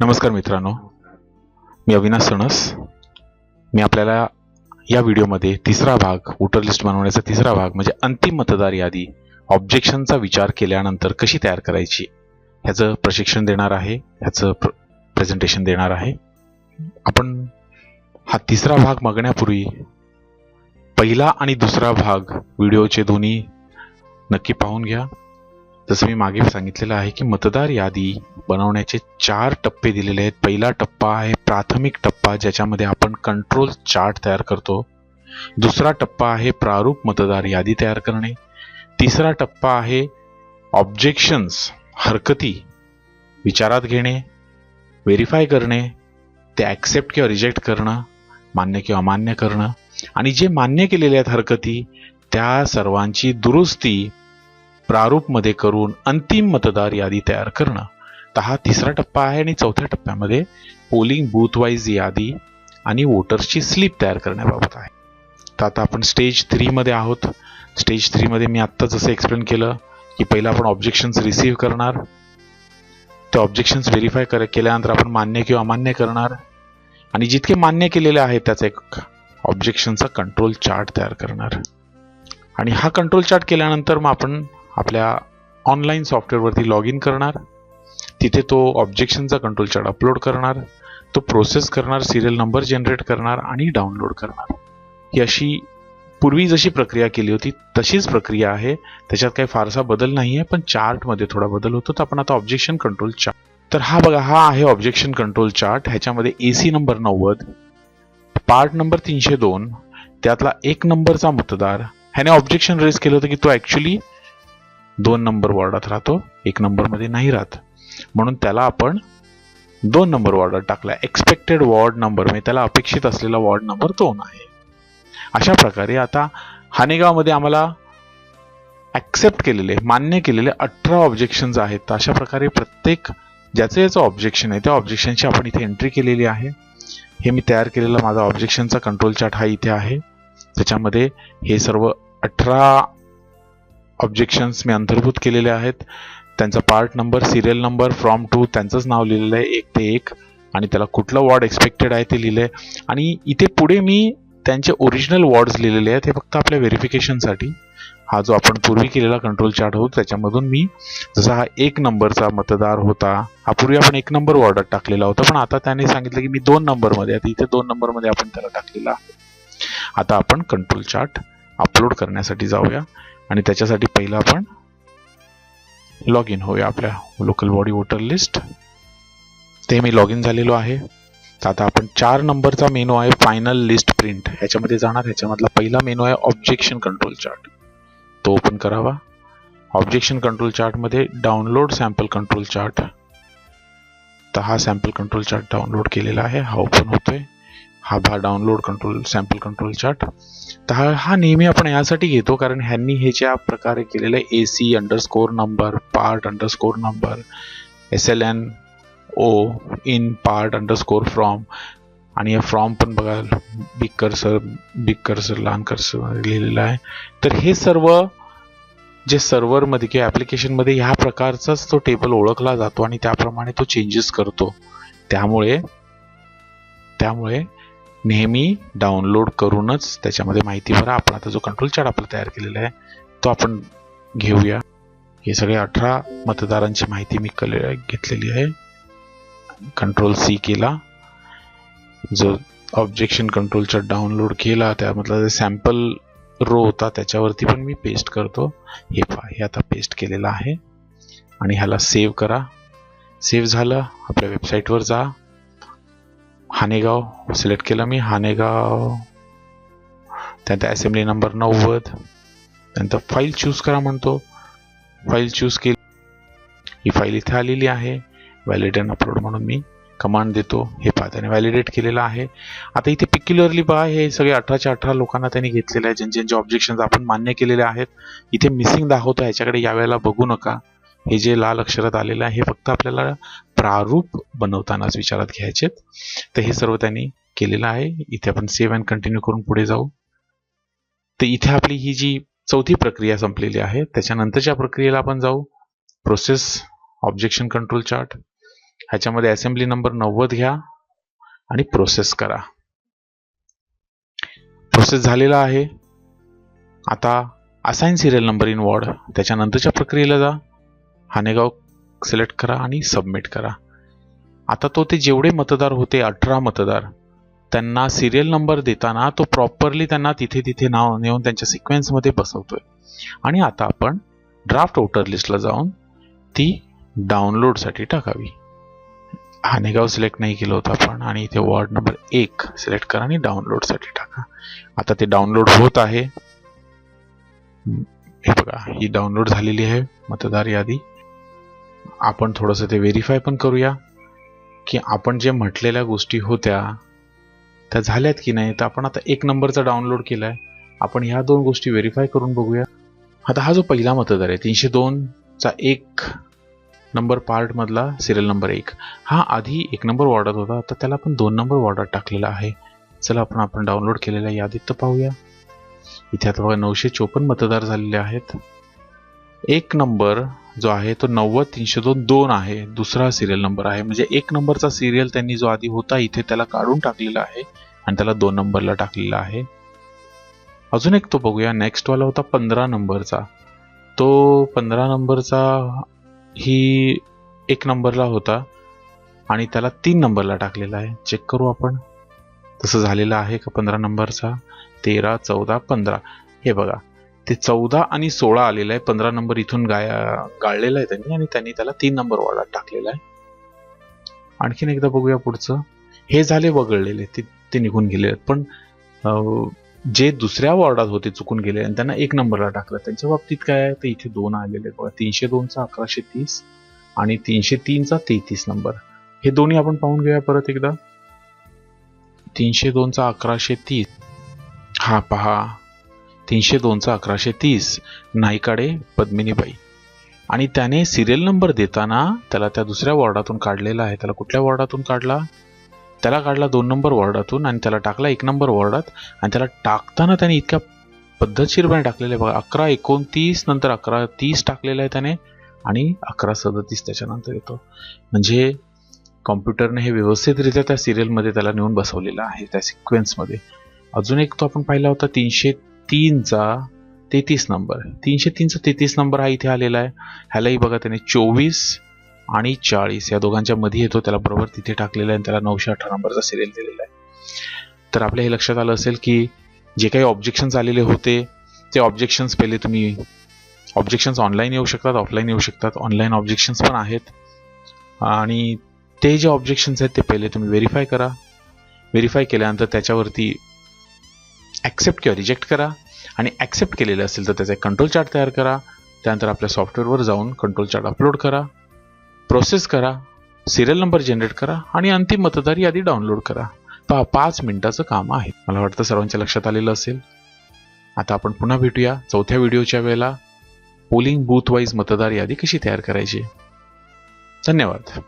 नमस्कार मित्रांनो. मी अविनाश सणस. मी आपल्याला या व्हिडिओमध्ये तिसरा भाग वोटर लिस्ट बनवण्याचा तिसरा भाग म्हणजे अंतिम मतदार यादी ऑब्जेक्शनचा विचार केल्यानंतर कशी तयार करायची ह्याचं प्रशिक्षण देणार आहे ह्याचं प्र प्रेझेंटेशन देणार आहे. आपण हा तिसरा भाग मागण्यापूर्वी पहिला आणि दुसरा भाग व्हिडिओचे दोन्ही नक्की पाहून घ्या. जसं मी मागे सांगितलेलं आहे की मतदार यादी बनवण्याचे चार टप्पे दिलेले आहेत. पहिला टप्पा आहे प्राथमिक टप्पा ज्याच्यामध्ये आपण कंट्रोल चार्ट तयार करतो. दुसरा टप्पा आहे प्रारूप मतदार यादी तयार करणे. तिसरा टप्पा आहे ऑब्जेक्शन्स हरकती विचारात घेणे व्हेरीफाय करणे ते ॲक्सेप्ट किंवा रिजेक्ट करणं मान्य किंवा अमान्य करणं. आणि जे मान्य केलेले आहेत हरकती त्या सर्वांची दुरुस्ती प्रारूपमध्ये करून अंतिम मतदार यादी तयार करणं. तर हा तिसरा टप्पा आहे आणि चौथ्या टप्प्यामध्ये पोलिंग बूथ वाईज यादी आणि वोटर्सची स्लिप तयार करण्याबाबत आहे. तर आता आपण स्टेज थ्रीमध्ये आहोत. स्टेज थ्रीमध्ये मी आत्ता जसं एक्सप्लेन केलं की पहिलं आपण ऑब्जेक्शन्स रिसीव्ह करणार. ते ऑब्जेक्शन्स व्हेरीफाय कर केल्यानंतर आपण मान्य किंवा अमान्य करणार. आणि जितके मान्य केलेले आहेत त्याचा एक ऑब्जेक्शनचा कंट्रोल चार्ट तयार करणार. आणि हा कंट्रोल चार्ट केल्यानंतर मग आपण आपल्या ऑनलाईन सॉफ्टवेअरवरती लॉग इन करणार. तिथे तो ऑब्जेक्शनचा कंट्रोल चार्ट अपलोड करणार. तो प्रोसेस करणार सिरियल नंबर जनरेट करणार आणि डाउनलोड करणार. ही अशी पूर्वी जशी प्रक्रिया केली होती तशीच प्रक्रिया आहे. त्याच्यात काही फारसा बदल नाही आहे पण चार्टमध्ये थोडा बदल होतो. तर आपण आता ऑब्जेक्शन कंट्रोल चार्ट तर हा बघा हा आहे ऑब्जेक्शन कंट्रोल चार्ट ह्याच्यामध्ये ए सी नंबर नव्वद पार्ट नंबर तीनशे दोन त्यातला एक नंबरचा मतदार. ह्याने ऑब्जेक्शन रेज केलं होतं की तो ॲक्च्युली दोन नंबर वॉर्डात राहतो एक नंबरमध्ये नाही राहत. म्हणून त्याला आपण दोन नंबर वॉर्डात टाकला एक्सपेक्टेड वॉर्ड नंबर म्हणजे त्याला अपेक्षित असलेला वॉर्ड नंबर दोन आहे. अशा प्रकारे आता हानेगावमध्ये आम्हाला ॲक्सेप्ट केलेले मान्य केलेले अठरा ऑब्जेक्शन्स आहेत. तर अशा प्रकारे प्रत्येक ज्याचं याचं ऑब्जेक्शन आहे त्या ऑब्जेक्शनची आपण इथे एंट्री केलेली आहे. हे मी तयार केलेला माझा ऑब्जेक्शनचा कंट्रोल चार्ट हा इथे आहे. त्याच्यामध्ये हे सर्व अठरा ऑब्जेक्शन्स मी अंतर्भूत केलेले आहेत. त्यांचा part number serial number from to त्यांचंच नाव लिहिलेलं आहे एक ते एक. आणि त्याला कुठलं वॉर्ड एक्सपेक्टेड आहे ते लिहिलं आहे आणि इथे पुढे मी त्यांचे ओरिजिनल वॉर्ड्स लिहिलेले आहेत हे फक्त आपल्या व्हेरिफिकेशनसाठी हा जो आपण पूर्वी केलेला कंट्रोल चार्ट होतो त्याच्यामधून मी जसा हा एक नंबरचा मतदार होता हा पूर्वी आपण एक नंबर वॉर्डात टाकलेला होता पण आता त्याने सांगितलं की मी दोन नंबरमध्ये आता इथे दोन नंबरमध्ये आपण त्याला टाकलेला आहे आता आपण कंट्रोल चार्ट अपलोड करण्यासाठी जाऊया. आणि त्याच्यासाठी पहिलं आपण लॉग इन होऊया आपल्या लोकल बॉडी वोटर लिस्ट ते मी लॉग इन झालेलो आहे. तर आता आपण चार नंबरचा मेनू आहे फायनल लिस्ट प्रिंट ह्याच्यामध्ये जाणार ह्याच्यामधला पहिला मेनू आहे ऑब्जेक्शन कंट्रोल चार्ट तो ओपन करावा. ऑब्जेक्शन कंट्रोल चार्टमध्ये डाउनलोड सॅम्पल कंट्रोल चार्ट तर हा सॅम्पल कंट्रोल चार्ट डाउनलोड केलेला आहे हा ओपन होतोय. हा भा download control sample control chart तर हा हा नेहमी आपण यासाठी घेतो कारण ह्यांनी हे ज्या प्रकारे केलेलं आहे A C underscore number part underscore number S L N O in part underscore from आणि हे फ्रॉम पण बघा बिग कर्सर बिग कर्सर लहान कर्सर लिहिलेलं आहे. तर हे सर्व जे सर्व्हरमध्ये किंवा ॲप्लिकेशनमध्ये ह्या प्रकारचाच तो टेबल ओळखला जातो आणि त्याप्रमाणे तो चेंजेस करतो. त्यामुळे त्यामुळे नेहमी डाउनलोड करूनच त्याच्यामध्ये माहिती भरा. आपण आता जो कंट्रोल चार्ट आपला तयार केलेला आहे तो आपण घेऊया. हे सगळे अठरा मतदारांची माहिती मी कले घेतलेली आहे. कंट्रोल सी केला. जो ऑब्जेक्शन कंट्रोल चार्ट डाउनलोड केला त्यामधला जे सॅम्पल रो होता त्याच्यावरती पण मी पेस्ट करतो. हे पा हे आता पेस्ट केलेलं आहे. आणि ह्याला सेव्ह करा. सेव्ह झालं. आपल्या वेबसाईटवर जा. हानेगाव सिलेक्ट केलं मी हानेगाव. त्यानंतर असेंब्ली नंबर नव्वद. त्यानंतर फाईल चूज करा म्हणतो. फाईल चूज केली. ही फाईल इथे आलेली आहे. व्हॅलिड अँड अपलोड म्हणून मी कमांड देतो. हे पहा त्याने व्हॅलिडेट केलेलं आहे. आता इथे पिक्युलरली पहा हे सगळे अठराच्या अठरा लोकांना त्यांनी घेतलेले आहे. ज्यांचे ज्यांचे ऑब्जेक्शन आपण मान्य केलेले आहेत. इथे मिसिंग दाखवतो ह्याच्याकडे यावेळेला बघू नका. हे जे लाल अक्षरात आलेलं आहे हे फक्त आपल्याला प्रारूप बनवतानाच विचारात घ्यायचेत. तर हे सर्व त्यांनी केलेलं आहे. इथे आपण सेव्ह अँड कंटिन्यू करून पुढे जाऊ. तर इथे आपली ही जी चौथी प्रक्रिया संपलेली आहे त्याच्यानंतरच्या प्रक्रियेला आपण जाऊ. प्रोसेस ऑब्जेक्शन कंट्रोल चार्ट ह्याच्यामध्ये असेंब्ली नंबर नव्वद घ्या आणि प्रोसेस करा. प्रोसेस झालेला आहे. आता assign serial number inward त्याच्यानंतरच्या प्रक्रियेला जा. हानेगाव सिलेक्ट करा आणि सबमिट करा. आता तो ते जेवढे मतदार होते अठरा मतदार त्यांना सिरियल नंबर देताना तो प्रॉपरली त्यांना तिथे तिथे नाव नेऊन त्यांच्या सिक्वेन्समध्ये बसवतोय. आणि आता आपण ड्राफ्ट वोटर लिस्टला जाऊन ती डाउनलोडसाठी टाकावी. हानेगाव सिलेक्ट नाही केलं होतं आपण आणि इथे वॉर्ड नंबर एक सिलेक्ट करा आणि डाउनलोडसाठी टाका. आता ते डाउनलोड होत आहे. हे बघा ही डाउनलोड झालेली आहे मतदार यादी. आपण थोडंसं ते व्हेरीफाय पण करूया की आपण जे म्हटलेल्या गोष्टी होत्या त्या झाल्यात की नाही? तर आपण आता एक नंबरचा डाउनलोड केला आहे आपण ह्या दोन गोष्टी व्हेरीफाय करून बघूया. आता हा जो पहिला मतदार आहे तीनशे दोनचा एक नंबर पार्टमधला सिरियल नंबर एक हा आधी एक नंबर वॉर्डात होता आता त्याला आपण दोन नंबर वॉर्डात टाकलेला आहे. चला आपण आपण डाउनलोड केलेल्या यादीत तर पाहूया. इथे आता बघा नऊशे चोपन्न मतदार झालेले आहेत. एक नंबर जो आहे तो नव्वद तीनशे दोन दोन आहे. दुसरा सिरियल नंबर आहे. म्हणजे एक नंबरचा सिरियल त्यांनी जो आधी होता इथे त्याला काढून टाकलेला आहे आणि त्याला दोन नंबरला टाकलेला आहे. अजून एक तो बघूया. नेक्स्ट वाला होता पंधरा नंबरचा तो पंधरा नंबरचा ही एक नंबरला होता आणि त्याला तीन नंबरला टाकलेला आहे. चेक करू आपण. तसं झालेलं आहे का पंधरा नंबरचा तेरा चौदा पंधरा. हे बघा. ते चौदा आणि सोळा आलेलं आहे. पंधरा नंबर इथून गाया गाळलेला आहे त्यांनी आणि त्यांनी त्याला तीन नंबर वॉर्डात टाकलेला आहे. आणखीन एकदा बघूया पुढचं. हे झाले वगळलेले. ते ते निघून गेले आहेत. पण अं, जे दुसऱ्या वॉर्डात होते चुकून गेले आणि त्यांना एक नंबरला टाकलं. त्यांच्या बाबतीत काय आहे? तर इथे दोन आलेले आहेत. बघा तीनशे दोनचा अकराशे तीस आणि तीनशे तीनचा तेहतीस नंबर. हे दोन्ही आपण पाहून घेऊया परत एकदा. तीनशे दोनचा अकराशे तीस. हा पहा. तीनशे दोनचा अकराशे तीस नाईकाडे पद्मिनीबाई. आणि त्याने सिरियल नंबर देताना त्याला त्या दुसऱ्या वॉर्डातून काढलेला आहे. त्याला कुठल्या वॉर्डातून काढला? त्याला काढला दोन नंबर वॉर्डातून आणि त्याला टाकला एक नंबर वॉर्डात. आणि त्याला टाकताना त्याने इतक्या पद्धतशीरपणे टाकलेलं आहे. बघा अकरा एकोणतीस नंतर अकरा तीस टाकलेलं आहे त्याने आणि अकरा सदतीस त्याच्यानंतर येतो. म्हणजे कॉम्प्युटरने हे व्यवस्थितरित्या त्या सिरियलमध्ये त्याला नेऊन बसवलेलं आहे त्या सिक्वेन्समध्ये अजून एक तो आपण पाहिला होता तीनशे तीनचा तेहतीस नंबर तीनशे तीनचा तेहतीस नंबर हा इथे आलेला आहे. ह्यालाही बघा त्याने चोवीस आणि चाळीस या दोघांच्या मध्ये येतो. त्याला बरोबर तिथे टाकलेला आहे आणि त्याला नऊशे अठरा नंबरचा सिरियल दिलेला आहे. तर आपल्या हे लक्षात आलं असेल की जे काही ऑब्जेक्शन्स आलेले होते ते ऑब्जेक्शन्स पहिले तुम्ही ऑब्जेक्शन्स ऑनलाईन येऊ शकतात ऑफलाईन येऊ शकतात. ऑनलाईन ऑब्जेक्शन्स पण आहेत. आणि ते जे ऑब्जेक्शन्स आहेत ते पहिले तुम्ही व्हेरीफाय करा. व्हेरीफाय केल्यानंतर त्याच्यावरती ॲक्सेप्ट किंवा रिजेक्ट करा. आणि ॲक्सेप्ट केलेलं असेल तर त्याचा एक कंट्रोल चार्ट तयार करा. त्यानंतर आपल्या सॉफ्टवेअरवर जाऊन कंट्रोल चार्ट अपलोड करा. प्रोसेस करा. सिरियल नंबर जनरेट करा. आणि अंतिम मतदार यादी डाउनलोड करा. पहा पाच मिनिटाचं काम आहे. मला वाटतं सर्वांच्या लक्षात आलेलं असेल. आता आपण पुन्हा भेटूया चौथ्या व्हिडिओच्या वेळेला. पोलिंग बूथ वाईज मतदार यादी कशी तयार करायची? धन्यवाद.